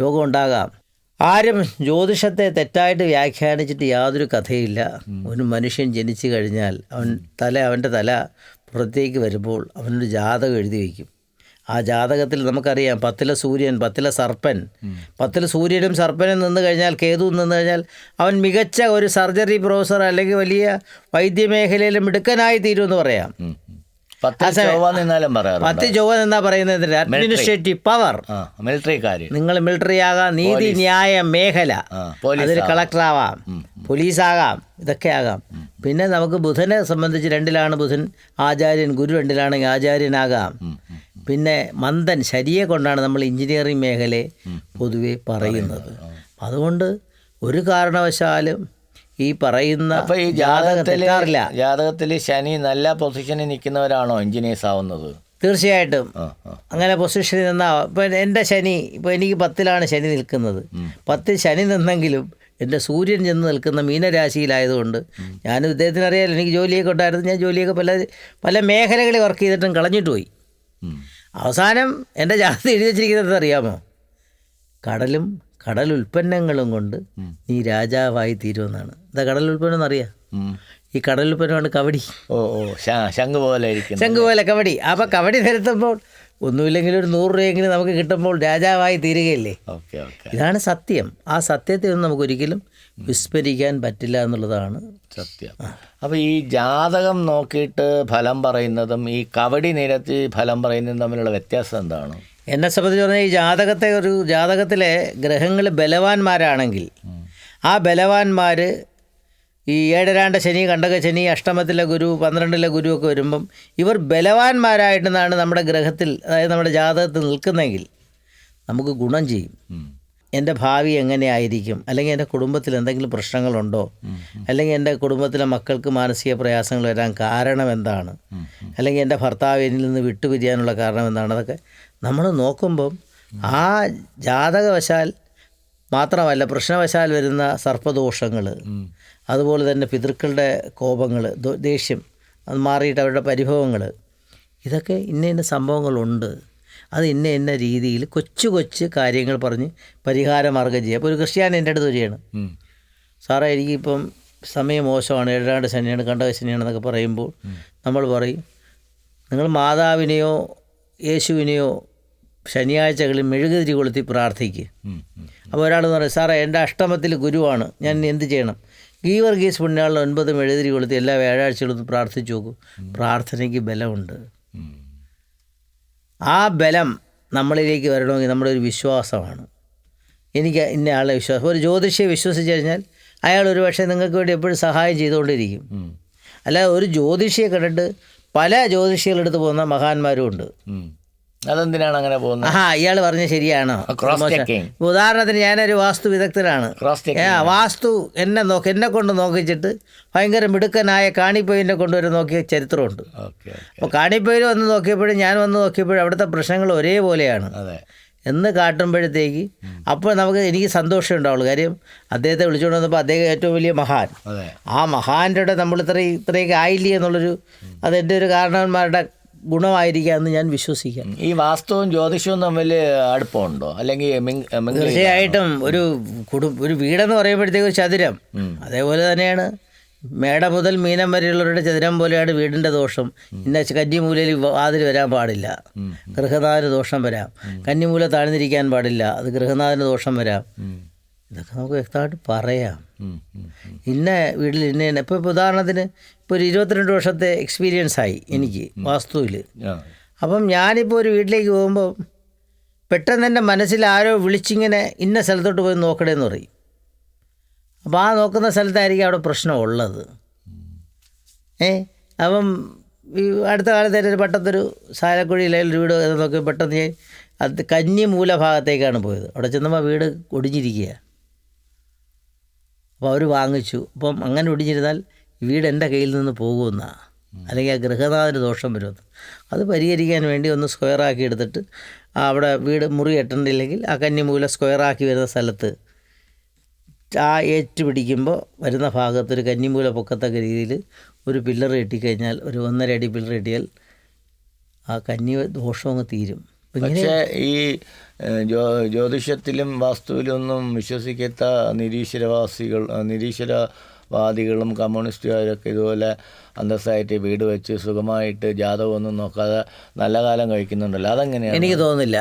രോഗം ഉണ്ടാകാം. ആരും ജ്യോതിഷത്തെ തെറ്റായിട്ട് വ്യാഖ്യാനിച്ചിട്ട് യാതൊരു കഥയില്ല. ഒരു മനുഷ്യൻ ജനിച്ചു കഴിഞ്ഞാൽ അവൻ തല അവന്റെ തല പുറത്തേക്ക് വരുമ്പോൾ അവനൊരു ജാതകം എഴുതി വയ്ക്കും. ആ ജാതകത്തിൽ നമുക്കറിയാം പത്തിലെ സൂര്യൻ പത്തിലെ സർപ്പൻ. പത്തിലെ സൂര്യനും സർപ്പനും നിന്ന് കഴിഞ്ഞാൽ കേതു നിന്ന് കഴിഞ്ഞാൽ അവൻ മികച്ച ഒരു സർജറി പ്രൊഫസർ അല്ലെങ്കിൽ വലിയ വൈദ്യമേഖലയിലും മിടുക്കനായി തീരുമെന്ന് പറയാം. പത്ത് ചൊവ്വ നിന്നാലും പറയാറുണ്ട്. പത്ത് ചൊവ്വ എന്നാ പറയുന്നത് അഡ്മിനിസ്ട്രേറ്റീവ് പവർ മിലിറ്ററി കാര്യം നിങ്ങൾ മിലിറ്ററി ആകാം നീതി ന്യായ മേഖല. അതിൽ കളക്ടർ ആവാം പോലീസാകാം ഇതൊക്കെ ആകാം പിന്നെ നമുക്ക് ബുധനെ സംബന്ധിച്ച് രണ്ടിലാണ് ബുധൻ. ആചാര്യൻ ഗുരു രണ്ടിലാണെങ്കിൽ ആചാര്യനാകാം. പിന്നെ മന്ദൻ ശരിയെ കൊണ്ടാണ് നമ്മൾ എഞ്ചിനീയറിംഗ് മേഖലയെ പൊതുവെ പറയുന്നത്. അതുകൊണ്ട് ഒരു കാരണവശാലും ഈ പറയുന്ന അപ്പൊ ഈ ജാതകം ജാതകത്തിൽ തെറ്റാറില്ല. ജാതകത്തിൽ ശനി നല്ല പൊസിഷനിൽ നിൽക്കുന്നവരാണോ എഞ്ചിനീയേഴ്സ് ആവുന്നത്? തീർച്ചയായിട്ടും. അങ്ങനെ പൊസിഷനിൽ നിന്നാ ഇപ്പം എന്റെ ശനി ഇപ്പൊ എനിക്ക് പത്തിലാണ് ശനി നിൽക്കുന്നത്. പത്തിൽ ശനി നിന്നെങ്കിലും എന്റെ സൂര്യൻ ചെന്ന് നിൽക്കുന്ന മീനരാശിയിലായതുകൊണ്ട് ഞാൻ ഇദ്ദേഹത്തിന് അറിയാലോ എനിക്ക് ജോലിയൊക്കെ ഉണ്ടായിരുന്നു. ഞാൻ ജോലിയൊക്കെ പല പല മേഖലകളിൽ വർക്ക് ചെയ്തിട്ടും കളഞ്ഞിട്ട് പോയി. അവസാനം എന്റെ ജാതി എഴുതി വെച്ചിരിക്കുന്നത് അറിയാമോ? കടലും കടൽ ഉൽപ്പന്നങ്ങളും കൊണ്ട് നീ രാജാവായി തീരുമെന്നാണ്. കടൽ ഉൽപ്പന്നം എന്നറിയാം? ഈ കടൽ ഉൽപ്പന്നമാണ് കവടി. ഓ ഓ ശംഖ് പോലെ ഇരിക്കുന്നു ശംഖ് പോലെ കബഡി അപ്പോൾ കബഡി നിരത്തുമ്പോൾ ഒന്നുമില്ലെങ്കിൽ ഒരു നൂറ് രൂപയെങ്കിലും നമുക്ക് കിട്ടുമ്പോൾ രാജാവായി തീരുകയില്ലേ? Okay okay. ഇതാണ് സത്യം. ആ സത്യത്തെ ഒന്നും നമുക്കൊരിക്കലും വിസ്മരിക്കാൻ പറ്റില്ല എന്നുള്ളതാണ് സത്യം. അപ്പോൾ ഈ ജാതകം നോക്കിയിട്ട് ഫലം പറയുന്നതും ഈ കവടി നിരത്തി ഫലം പറയുന്നതും തമ്മിലുള്ള വ്യത്യാസം എന്താണ്? എന്നെ സംബന്ധിച്ച് പറഞ്ഞാൽ ഈ ജാതകത്തെ ഒരു ജാതകത്തിലെ ഗ്രഹങ്ങൾ ബലവാന്മാരാണെങ്കിൽ ആ ബലവാന്മാർ ഈ ഏഴരാണ്ട ശനി കണ്ടക ശനി അഷ്ടമത്തിലെ ഗുരു പന്ത്രണ്ടിലെ ഗുരു ഒക്കെ വരുമ്പം ഇവർ ബലവാന്മാരായിട്ടെന്നാണ് നമ്മുടെ ഗ്രഹത്തിൽ അതായത് നമ്മുടെ ജാതകത്തിൽ നിൽക്കുന്നതെങ്കിൽ നമുക്ക് ഗുണം ചെയ്യും. എന്റെ ഭാവി എങ്ങനെയായിരിക്കും? അല്ലെങ്കിൽ എന്റെ കുടുംബത്തിൽ എന്തെങ്കിലും പ്രശ്നങ്ങളുണ്ടോ? അല്ലെങ്കിൽ എന്റെ കുടുംബത്തിലെ മക്കൾക്ക് മാനസിക പ്രയാസങ്ങൾ വരാൻ കാരണം എന്താണ്? അല്ലെങ്കിൽ എന്റെ ഭർത്താവ് എന്നിൽ നിന്ന് വിട്ടുപിരിയാനുള്ള കാരണം എന്താണ്? അതൊക്കെ നമ്മൾ നോക്കുമ്പം ആ ജാതകവശാൽ മാത്രമല്ല പ്രശ്നവശാൽ വരുന്ന സർപ്പദോഷങ്ങൾ അതുപോലെ തന്നെ പിതൃക്കളുടെ കോപങ്ങൾ ദേഷ്യം അത് മാറിയിട്ട് അവരുടെ പരിഭവങ്ങൾ ഇതൊക്കെ ഇന്ന ഇന്ന സംഭവങ്ങളുണ്ട്. അത് ഇന്ന ഇന്ന രീതിയിൽ കൊച്ചു കൊച്ചു കാര്യങ്ങൾ പറഞ്ഞ് പരിഹാര മാർഗം ചെയ്യുക. അപ്പോൾ ഒരു ക്രിസ്ത്യാനി എന്റെ അടുത്ത് വരികയാണ്. സാറേ എനിക്കിപ്പം സമയം മോശമാണ്. ഏഴാണ്ട് ശനിയാണ് കണ്ടക ശനിയാണെന്നൊക്കെ പറയുമ്പോൾ നമ്മൾ പറയും നിങ്ങൾ മാതാവിനെയോ യേശുവിനെയോ ശനിയാഴ്ചകളിൽ മെഴുകുതിരി കൊളുത്തി പ്രാർത്ഥിക്കുക. അപ്പോൾ ഒരാൾ പറയും സാറേ എന്റെ അഷ്ടമത്തിൽ ഗുരുവാണ്. ഞാൻ എന്ത് ചെയ്യണം? ഗീവർഗീസ് പുണ്യാളിൽ ഒൻപത് മെഴുകുതിരി കൊളുത്തി എല്ലാ വ്യാഴാഴ്ചകളും പ്രാർത്ഥിച്ചു നോക്കും. പ്രാർത്ഥനയ്ക്ക് ബലമുണ്ട്. ആ ബലം നമ്മളിലേക്ക് വരണമെങ്കിൽ നമ്മുടെ ഒരു വിശ്വാസമാണ്. എനിക്ക് ഇന്ന ആളെ വിശ്വാസം. ഒരു ജ്യോതിഷിയെ വിശ്വസിച്ച് കഴിഞ്ഞാൽ അയാൾ ഒരു പക്ഷേ നിങ്ങൾക്ക് വേണ്ടി എപ്പോഴും സഹായം ചെയ്തുകൊണ്ടിരിക്കും. അല്ലാതെ ഒരു ജ്യോതിഷിയെ കണ്ടിട്ട് പല ജ്യോതിഷികളെടുത്ത് പോകുന്ന മഹാന്മാരും ഉണ്ട്. അതെന്തിനാണ് അങ്ങനെ പോകുന്നത്? ആ ഇയാൾ പറഞ്ഞ ശരിയാണോ ഉദാഹരണത്തിന് ഞാനൊരു വാസ്തു വിദഗ്ധനാണ്. വാസ്തു എന്നെ നോക്കി എന്നെ കൊണ്ട് നോക്കിച്ചിട്ട് ഭയങ്കര മിടുക്കനായ കാണിപ്പൊയിനെ കൊണ്ടുവരെ നോക്കിയ ചരിത്രമുണ്ട്. അപ്പോൾ കാണിപ്പൊയിൽ വന്ന് നോക്കിയപ്പോഴും ഞാൻ വന്ന് നോക്കിയപ്പോഴും അവിടുത്തെ പ്രശ്നങ്ങൾ ഒരേപോലെയാണ്. എന്ന് കാട്ടുമ്പോഴത്തേക്ക് അപ്പോൾ നമുക്ക് എനിക്ക് സന്തോഷം ഉണ്ടാവുള്ളൂ. കാര്യം അദ്ദേഹത്തെ വിളിച്ചുകൊണ്ട് വന്നപ്പോൾ അദ്ദേഹം ഏറ്റവും വലിയ മഹാൻ. ആ മഹാന്റെ നമ്മൾ ഇത്രയും ഇത്രയൊക്കെ ആയില്ലേ എന്നുള്ളൊരു അതെന്റെ ഒരു കാരണവന്മാരുടെ ഗുണമായിരിക്കാം എന്ന് ഞാൻ വിശ്വസിക്കാം. ഈ വാസ്തവും ജ്യോതിഷവും തമ്മിൽ അടുപ്പമുണ്ടോ? അല്ലെങ്കിൽ തീർച്ചയായിട്ടും ഒരു കുടു ഒരു വീടെന്ന് പറയുമ്പോഴത്തേക്ക് ഒരു ചതുരം. അതേപോലെ തന്നെയാണ് മേട മുതൽ മീനം വരെയുള്ളവരുടെ ചതുരം പോലെയാണ് വീടിന്റെ ദോഷം. ഇന്ന കന്നിമൂലയിൽ വാതിൽ വരാൻ പാടില്ല. ഗൃഹനാഥന് ദോഷം വരാം. കന്നിമൂല താഴ്ന്നിരിക്കാൻ പാടില്ല. അത് ഗൃഹനാഥന് ദോഷം വരാം. ഇതൊക്കെ നമുക്ക് വ്യക്തമായിട്ട് പറയാം. ഇന്ന വീട്ടിൽ ഇന്ന ഇന്ന ഇപ്പോൾ ഇപ്പോൾ ഉദാഹരണത്തിന് ഇപ്പോൾ ഒരു ഇരുപത്തിരണ്ട് വർഷത്തെ എക്സ്പീരിയൻസ് ആയി എനിക്ക് വാസ്തുവിൽ. അപ്പം ഞാനിപ്പോൾ ഒരു വീട്ടിലേക്ക് പോകുമ്പോൾ പെട്ടെന്ന് എന്റെ മനസ്സിൽ ആരോ വിളിച്ചിങ്ങനെ ഇന്ന സ്ഥലത്തോട്ട് പോയി നോക്കണേന്ന് പറയും. അപ്പോൾ ആ നോക്കുന്ന സ്ഥലത്തായിരിക്കും അവിടെ പ്രശ്നമുള്ളത് ഏ? അപ്പം ഈ അടുത്ത കാലത്ത് തന്നെ ഒരു പെട്ടെന്നൊരു സാലക്കുഴിയിലെ ഒരു വീട് നോക്കി പെട്ടെന്ന് ഞാൻ അത് കന്നി മൂലഭാഗത്തേക്കാണ് പോയത്. അവിടെ ചെന്നപ്പോൾ വീട് ഒടിഞ്ഞിരിക്കുക അപ്പോൾ അവർ വാങ്ങിച്ചു. അപ്പം അങ്ങനെ ഒടിഞ്ഞിരുന്നാൽ വീട് എന്റെ കയ്യിൽ നിന്ന് പോകുമെന്നാണ് അല്ലെങ്കിൽ ആ ഗൃഹനാഥന് ദോഷം വരുമെന്ന്. അത് പരിഹരിക്കാൻ വേണ്ടി ഒന്ന് സ്ക്വയറാക്കി എടുത്തിട്ട് അവിടെ വീട് മുറി കെട്ടണ്ടില്ലെങ്കിൽ ആ കന്നിമൂല സ്ക്വയറാക്കി വരുന്ന സ്ഥലത്ത് ആ ഏറ്റ് പിടിക്കുമ്പോൾ വരുന്ന ഭാഗത്ത് ഒരു കന്നിമൂല പൊക്കത്തക്ക രീതിയിൽ ഒരു പില്ലർ കെട്ടിക്കഴിഞ്ഞാൽ ഒരു ഒന്നര അടി പില്ലർ കെട്ടിയാൽ ആ കന്നി ദോഷം അങ്ങ് തീരും. പക്ഷേ ഈ ജ്യോ ജ്യോതിഷത്തിലും വാസ്തുവിലും ഒന്നും വിശ്വസിക്കാത്ത നിരീശ്വരവാസികൾ നിരീശ്വരവാദികളും കമ്മ്യൂണിസ്റ്റുകാരൊക്കെ ഇതുപോലെ അന്തസ്സായിട്ട് വീട് വെച്ച് സുഖമായിട്ട് ജാതകമൊന്നും നോക്കാതെ നല്ല കാലം കഴിക്കുന്നുണ്ടല്ലോ. അതെങ്ങനെയാണ്? എനിക്ക് തോന്നുന്നില്ല.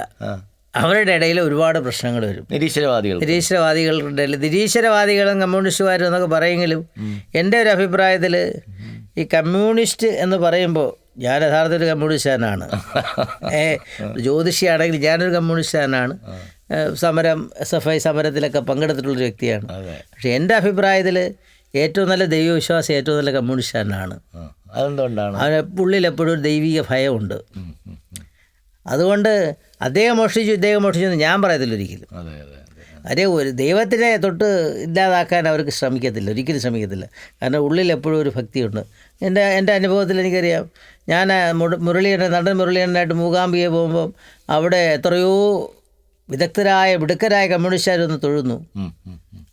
അവരുടെ ഇടയിൽ ഒരുപാട് പ്രശ്നങ്ങൾ വരും. നിരീശ്വരവാദികൾ നിരീശ്വരവാദികളുടെ ഇടയിൽ നിരീശ്വരവാദികളും കമ്മ്യൂണിസ്റ്റുകാരും എന്നൊക്കെ പറയുമെങ്കിലും എന്റെ ഒരു അഭിപ്രായത്തിൽ ഈ കമ്മ്യൂണിസ്റ്റ് എന്ന് പറയുമ്പോൾ ഞാൻ യഥാർത്ഥ ഒരു കമ്മ്യൂണിസ്റ്റുകാരനാണ് ഏ ജ്യോതിഷിയാണെങ്കിൽ ഞാനൊരു കമ്മ്യൂണിസ്റ്റാനാണ് സമരം എസ് എഫ് ഐ സമരത്തിലൊക്കെ പങ്കെടുത്തിട്ടുള്ളൊരു വ്യക്തിയാണ്. പക്ഷേ എന്റെ അഭിപ്രായത്തിൽ ഏറ്റവും നല്ല ദൈവവിശ്വാസം ഏറ്റവും നല്ല കമ്മ്യൂണിസ്റ്റാനാണ്. അതെന്തുകൊണ്ടാണ്? അവന് ഉള്ളിൽ എപ്പോഴും ഒരു ദൈവിക ഭയമുണ്ട്. അതുകൊണ്ട് അദ്ദേഹം മോഷ്ടിച്ചു ഇദ്ദേഹം മോഷ്ടിച്ചു എന്ന് ഞാൻ പറയത്തില്ല ഒരിക്കലും. അതേ ഒരു ദൈവത്തിനെ തൊട്ട് ഇല്ലാതാക്കാൻ അവർക്ക് ശ്രമിക്കത്തില്ല. ഒരിക്കലും ശ്രമിക്കത്തില്ല. കാരണം ഉള്ളിൽ എപ്പോഴും ഒരു ഭക്തിയുണ്ട്. എന്റെ എന്റെ അനുഭവത്തിൽ എനിക്കറിയാം. ഞാൻ മുരളീധരൻ നടൻ മുരളീധരനായിട്ട് മൂകാംബിയെ പോകുമ്പം അവിടെ എത്രയോ വിദഗ്ധരായ മിടുക്കരായ കമ്മ്യൂണിസ്റ്റുകാരൊന്ന് തൊഴുന്നു.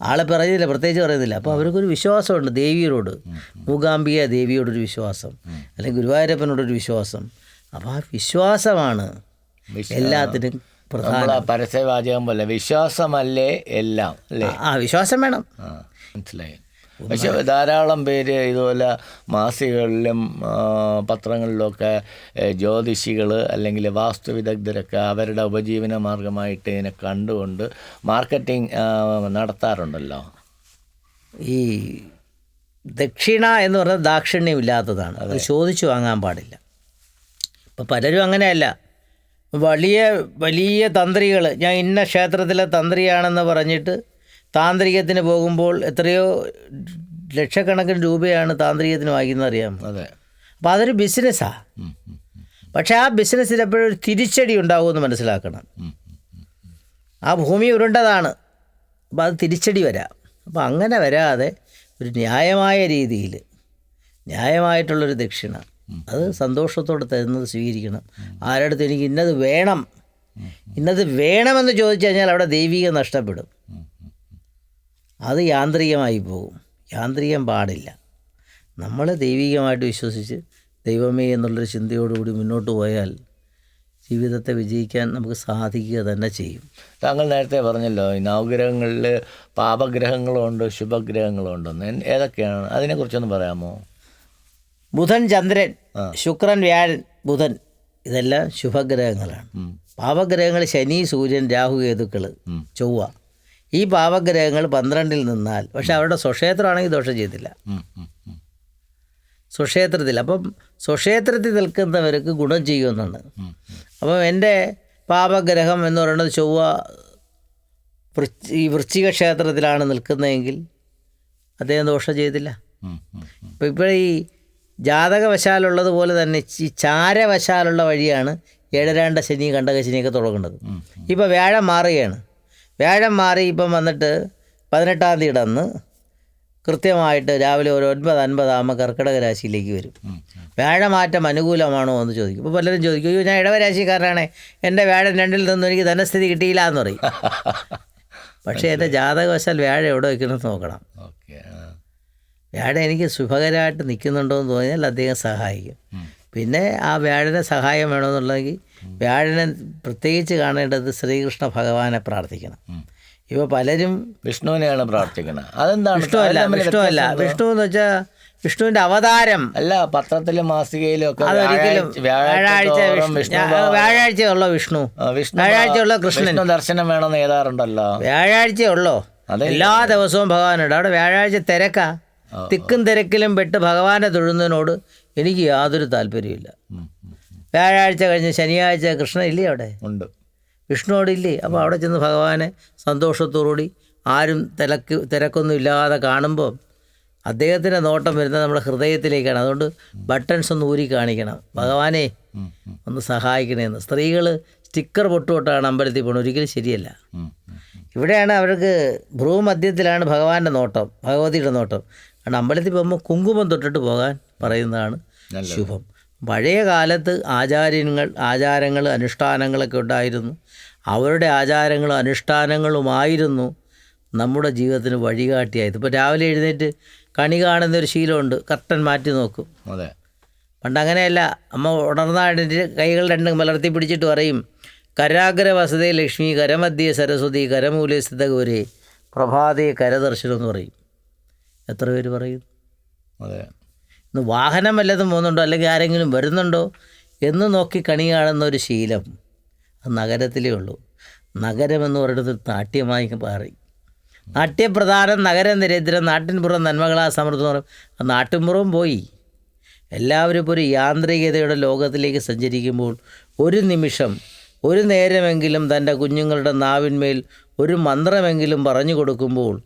ആളെ പറയുന്നില്ല പ്രത്യേകിച്ച് പറയുന്നില്ല. അപ്പോൾ അവർക്കൊരു വിശ്വാസമുണ്ട് ദേവിയോട്. മൂകാംബിക ദേവിയോടൊരു വിശ്വാസം. അല്ലെങ്കിൽ ഗുരുവായൂരപ്പനോടൊരു വിശ്വാസം. അപ്പോൾ ആ വിശ്വാസമാണ് വിശ്വ- എല്ലാത്തിനും പ്രധാനം. പരസ്യവാചകം പോലെ വിശ്വാസമല്ലേ എല്ലാം ആ വിശ്വാസം വേണം. മനസ്സിലായി. പക്ഷെ ധാരാളം പേര് ഇതുപോലെ മാസികകളിലും പത്രങ്ങളിലൊക്കെ ജ്യോതിഷികൾ അല്ലെങ്കിൽ വാസ്തു വിദഗ്ധരൊക്കെ അവരുടെ ഉപജീവന മാർഗമായിട്ട് ഇതിനെ കണ്ടുകൊണ്ട് മാർക്കറ്റിംഗ് നടത്താറുണ്ടല്ലോ? ഈ ദക്ഷിണ എന്ന് പറഞ്ഞാൽ ദാക്ഷിണ്യം ഇല്ലാത്തതാണ്. അത്. ചോദിച്ചു വാങ്ങാൻ പാടില്ല. ഇപ്പം പലരും അങ്ങനെയല്ല. വലിയ വലിയ തന്ത്രികൾ ഞാൻ ഇന്ന ക്ഷേത്രത്തിലെ തന്ത്രിയാണെന്ന് പറഞ്ഞിട്ട് താന്ത്രികത്തിന് പോകുമ്പോൾ എത്രയോ ലക്ഷക്കണക്കിന് രൂപയാണ് താന്ത്രികത്തിന് വാങ്ങിക്കുന്നത് അറിയാം. അതെ. അപ്പോൾ അതൊരു ബിസിനസ്സാണ് പക്ഷേ ആ ബിസിനസ്സിൽ എപ്പോഴും ഒരു തിരിച്ചടി ഉണ്ടാകുമെന്ന് മനസ്സിലാക്കണം. ആ ഭൂമി ഉരുണ്ടതാണ്. അപ്പോൾ അത് തിരിച്ചടി വരാം. അപ്പോൾ അങ്ങനെ വരാതെ ഒരു ന്യായമായ രീതിയിൽ ന്യായമായിട്ടുള്ളൊരു ദക്ഷിണ അത് സന്തോഷത്തോടെ തരുന്നത് സ്വീകരിക്കണം. ആരടുത്ത് എനിക്ക് ഇന്നത് വേണം? ഇന്നത് വേണമെന്ന് ചോദിച്ചു കഴിഞ്ഞാൽ അവിടെ ദൈവികം നഷ്ടപ്പെടും. അത് യാന്ത്രികമായി പോകും. യാന്ത്രികം പാടില്ല. നമ്മൾ ദൈവികമായിട്ട് വിശ്വസിച്ച് ദൈവമേ എന്നുള്ളൊരു ചിന്തയോടുകൂടി മുന്നോട്ട് പോയാൽ ജീവിതത്തെ വിജയിക്കാൻ നമുക്ക് സാധിക്കുക തന്നെ ചെയ്യും. താങ്കൾ നേരത്തെ പറഞ്ഞല്ലോ ഈ നവഗ്രഹങ്ങളിൽ പാപഗ്രഹങ്ങളുണ്ട് ശുഭഗ്രഹങ്ങളുണ്ടെന്ന് ഏതൊക്കെയാണ്? അതിനെക്കുറിച്ചൊന്ന് പറയാമോ? ബുധൻ ചന്ദ്രൻ ശുക്രൻ വ്യാഴൻ ബുധൻ ഇതെല്ലാം ശുഭഗ്രഹങ്ങളാണ്. പാപഗ്രഹങ്ങൾ ശനി സൂര്യൻ രാഹു കേതുക്കൾ ചൊവ്വ. ഈ പാപഗ്രഹങ്ങൾ പന്ത്രണ്ടിൽ നിന്നാൽ പക്ഷെ അവരുടെ സ്വക്ഷേത്രമാണെങ്കിൽ ദോഷം ചെയ്തില്ല. സ്വക്ഷേത്രത്തിൽ അപ്പം സ്വക്ഷേത്രത്തിൽ നിൽക്കുന്നവർക്ക് ഗുണം ചെയ്യുമെന്നാണ്. അപ്പം എന്റെ പാപഗ്രഹം എന്ന് പറയുന്നത് ചൊവ്വ ഈ വൃശ്ചിക ക്ഷേത്രത്തിലാണ് നിൽക്കുന്നതെങ്കിൽ അദ്ദേഹം ദോഷം ചെയ്തില്ല. ഇപ്പം ഇപ്പോൾ ഈ ജാതകവശാലുള്ളത് പോലെ തന്നെ ഈ ചാരവശാലുള്ള വഴിയാണ് ഏഴരാണ്ട ശനി കണ്ടക ശനിയൊക്കെ തുടങ്ങുന്നത് ഇപ്പോൾ വ്യാഴം മാറുകയാണ്. വ്യാഴം മാറി ഇപ്പം വന്നിട്ട് പതിനെട്ടാം തീയതി അന്ന് കൃത്യമായിട്ട് രാവിലെ ഒരു ഒൻപത് അൻപതാകുമ്പോൾ കർക്കിടക രാശിയിലേക്ക് വരും. വ്യാഴമാറ്റം അനുകൂലമാണോ എന്ന് ചോദിക്കും. ഇപ്പോൾ പലരും ചോദിക്കും അയ്യോ ഞാൻ ഇടവരാശിക്കാരനാണ്. എന്റെ വ്യാഴം രണ്ടിൽ നിന്നും എനിക്ക് ധനസ്ഥിതി കിട്ടിയില്ല എന്ന് പറയും. പക്ഷേ എന്റെ ജാതകവശാൽ വ്യാഴം എവിടെ വയ്ക്കണമെന്ന് നോക്കണം. വ്യാഴം എനിക്ക് ശുഭകരമായിട്ട് നിൽക്കുന്നുണ്ടോ എന്ന് തോന്നിയാൽ അദ്ദേഹം സഹായിക്കും. പിന്നെ ആ വ്യാഴനെ സഹായം വേണമെന്നുണ്ടെങ്കിൽ വ്യാഴനെ പ്രത്യേകിച്ച് കാണേണ്ടത് ശ്രീകൃഷ്ണ ഭഗവാനെ പ്രാർത്ഥിക്കണം. ഇവ പലരും വിഷ്ണുവിനെയാണ് പ്രാർത്ഥിക്കുന്നത്. അതെന്താണ്? ഇഷ്ടമല്ല ഇഷ്ടമല്ല വിഷ്ണുവല്ല. വിഷ്ണു എന്ന് വെച്ചാൽ വിഷ്ണുവിന്റെ അവതാരം. അല്ല പത്രത്തിലും മാസികയിലും ഒക്കെ അതൊരിക്കലും വ്യാഴാഴ്ച വ്യാഴാഴ്ച വിഷ്ണു വിഷ്ണു ഞാ- വ്യാഴാഴ്ച ഉള്ളോ വിഷ്ണു? വിഷ്ണു വ്യാഴാഴ്ച ഉള്ള കൃഷ്ണൻ. ദർശനം വേണമെന്ന് എഴുതാറുണ്ടല്ലോ വ്യാഴാഴ്ച ഉള്ളോ അതെ. എല്ലാ ദിവസവും ഭഗവാനുണ്ട്. അവിടെ വ്യാഴാഴ്ച തിരക്കാ. തിക്കും തിരക്കിലും പെട്ട് ഭഗവാനെ തൊഴുന്നതിനോട് എനിക്ക് യാതൊരു താല്പര്യമില്ല. വ്യാഴാഴ്ച കഴിഞ്ഞ് ശനിയാഴ്ച കൃഷ്ണൻ ഇല്ലേ അവിടെ? ഉണ്ട്. വിഷ്ണുവോട് ഇല്ലേ അപ്പോൾ അവിടെ ചെന്ന് ഭഗവാനെ സന്തോഷത്തോടുകൂടി ആരും തിരക്ക് തിരക്കൊന്നും ഇല്ലാതെ കാണുമ്പോൾ അദ്ദേഹത്തിന്റെ നോട്ടം വരുന്നത് നമ്മുടെ ഹൃദയത്തിലേക്കാണ്. അതുകൊണ്ട് ബട്ടൺസ് ഒന്ന് ഊരി കാണിക്കണം. ഭഗവാനെ ഒന്ന് സഹായിക്കണേന്ന്. സ്ത്രീകൾ സ്റ്റിക്കർ പൊട്ടുകൊട്ടാണ് അമ്പലത്തിൽ പോകുന്നത് ഒരിക്കലും ശരിയല്ല. ഇവിടെയാണ് അവർക്ക് ഭ്രൂമധ്യത്തിലാണ് ഭഗവാന്റെ നോട്ടം ഭഗവതിയുടെ നോട്ടം. കാരണം അമ്പലത്തിൽ പോകുമ്പോൾ കുങ്കുമം തൊട്ടിട്ട് പോകാൻ പറയുന്നതാണ് ശുഭം. പഴയ കാലത്ത് ആചാര്യങ്ങൾ ആചാരങ്ങൾ അനുഷ്ഠാനങ്ങളൊക്കെ ഉണ്ടായിരുന്നു. അവരുടെ ആചാരങ്ങളും അനുഷ്ഠാനങ്ങളുമായിരുന്നു നമ്മുടെ ജീവിതത്തിന് വഴികാട്ടിയായത്. ഇപ്പോൾ രാവിലെ എഴുന്നേറ്റ് കണി കാണുന്ന ഒരു ശീലമുണ്ട്. കർട്ടൻ മാറ്റി നോക്കും. അതെ. പണ്ട് അങ്ങനെയല്ല. അമ്മ ഉണർന്നാടിന്റെ കൈകൾ രണ്ടും മലർത്തി പിടിച്ചിട്ട് പറയും കരാഗ്ര വസതേ ലക്ഷ്മി കരമധ്യ സരസ്വതി കരമൂലേ സ്ഥിതഗൗരേ പ്രഭാതേ കരദർശനം എന്ന് പറയും. എത്ര പേര് പറയും? അതെ. ഇന്ന് വാഹനം വല്ലതും പോകുന്നുണ്ടോ അല്ലെങ്കിൽ ആരെങ്കിലും വരുന്നുണ്ടോ എന്ന് നോക്കി കണി കാണുന്ന ഒരു ശീലം അത് നഗരത്തിലേ ഉള്ളൂ. നഗരമെന്ന് പറയുന്നത് നാട്യമായി മാറി. നാട്യപ്രധാനം നഗരം ദരിദ്രം നാട്ടിൻപുറം നന്മകളാ സമൃദ്ധം പറയും. ആ നാട്ടിൻപുറവും പോയി. എല്ലാവരും ഇപ്പോൾ ഒരു യാന്ത്രികതയുടെ ലോകത്തിലേക്ക് സഞ്ചരിക്കുമ്പോൾ ഒരു നിമിഷം ഒരു നേരമെങ്കിലും തന്റെ കുഞ്ഞുങ്ങളുടെ നാവിന്മേൽ ഒരു മന്ത്രമെങ്കിലും പറഞ്ഞു കൊടുക്കുമ്പോൾ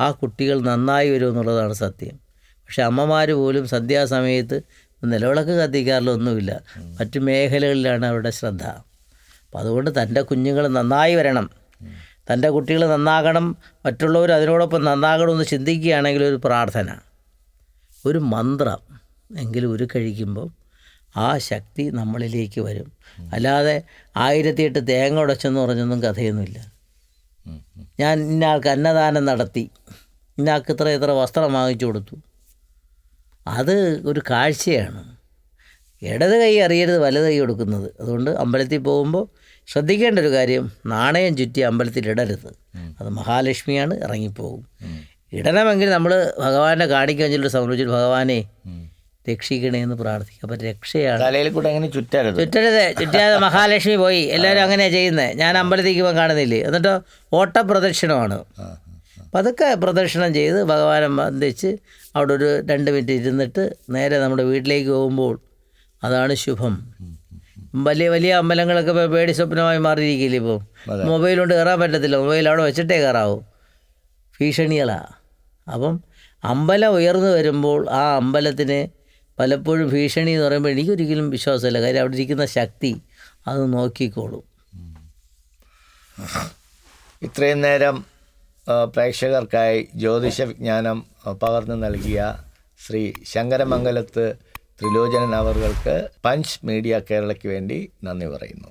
ആ കുട്ടികൾ നന്നായി വരും എന്നുള്ളതാണ് സത്യം. പക്ഷെ അമ്മമാർ പോലും സന്ധ്യാസമയത്ത് നിലവിളക്ക് കത്തിക്കാറില്ല ഒന്നുമില്ല. മറ്റു മേഖലകളിലാണ് അവരുടെ ശ്രദ്ധ. അപ്പം അതുകൊണ്ട് തന്റെ കുഞ്ഞുങ്ങൾ നന്നായി വരണം. തന്റെ കുട്ടികൾ നന്നാകണം. മറ്റുള്ളവർ അതിനോടൊപ്പം നന്നാകണമെന്ന് ചിന്തിക്കുകയാണെങ്കിൽ ഒരു പ്രാർത്ഥന ഒരു മന്ത്രം എങ്കിലും ഒരു കഴിക്കുമ്പോൾ ആ ശക്തി നമ്മളിലേക്ക് വരും. അല്ലാതെ ആയിരത്തി എട്ട് തേങ്ങ ഉടച്ചെന്ന് പറഞ്ഞൊന്നും കഥയൊന്നുമില്ല. ഞാൻ ഇന്നയാൾക്ക് അന്നദാനം നടത്തി. ഇന്നയാൾക്ക് ഇത്ര ഇത്ര വസ്ത്രം വാങ്ങിച്ചു കൊടുത്തു. അത് ഒരു കാഴ്ചയാണ്. ഇടത് കൈ അറിയരുത് വലത് കൈ കൊടുക്കുന്നത് അതുകൊണ്ട് അമ്പലത്തിൽ പോകുമ്പോൾ ശ്രദ്ധിക്കേണ്ട ഒരു കാര്യം നാണയം ചുറ്റി അമ്പലത്തിൽ ഇടരുത്. അത് മഹാലക്ഷ്മിയാണ് ഇറങ്ങിപ്പോകും. ഇടണമെങ്കിൽ നമ്മൾ ഭഗവാനെ കാണിക്കാൻ ചൊല്ലി സമർപ്പിച്ചിട്ട് ഭഗവാനെ. രക്ഷിക്കണേ എന്ന് പ്രാർത്ഥിക്കുക അപ്പം രക്ഷയാണ്. തലയിൽ കൂടെ അങ്ങനെ ചുറ്റരുത്. ചുറ്റരുത്. ചുറ്റാതെ മഹാലക്ഷ്മി പോയി. എല്ലാവരും അങ്ങനെയാണ് ചെയ്യുന്നത് ഞാൻ അമ്പലത്തിൽ പോകാൻ കാണുന്നില്ലേ? എന്നിട്ടോ ഓട്ടപ്രദക്ഷിണമാണ്. അപ്പം പ്രദക്ഷിണം ചെയ്ത് ഭഗവാനെ വന്ദിച്ച് അവിടെ ഒരു രണ്ട് മിനിറ്റ് ഇരുന്നിട്ട് നേരെ നമ്മുടെ വീട്ടിലേക്ക് പോകുമ്പോൾ അതാണ് ശുഭം. വലിയ വലിയ അമ്പലങ്ങളൊക്കെ ഇപ്പോൾ പേടി സ്വപ്നമായി മാറിയിരിക്കില്ലേ ഇപ്പോൾ മൊബൈലുകൊണ്ട് മൊബൈൽ കൊണ്ട് കയറാൻ പറ്റത്തില്ല. മൊബൈൽ അവിടെ വെച്ചിട്ടേ കയറാവൂ. ഭീഷണികളാണ് അപ്പം അമ്പലം ഉയർന്നു വരുമ്പോൾ ആ അമ്പലത്തിന് പലപ്പോഴും ഭീഷണി എന്ന് പറയുമ്പോൾ എനിക്കൊരിക്കലും വിശ്വാസമില്ല. കാര്യം അവിടെ ഇരിക്കുന്ന ശക്തി അത് നോക്കിക്കോളും. ഇത്രയും നേരം പ്രേക്ഷകർക്കായി ജ്യോതിഷ വിജ്ഞാനം പകർന്നു നൽകിയ ശ്രീ ശങ്കരമംഗലത്ത് ത്രിലോചനൻ അവർക്ക് പഞ്ച് മീഡിയ കേരളയ്ക്ക് വേണ്ടി നന്ദി പറയുന്നു.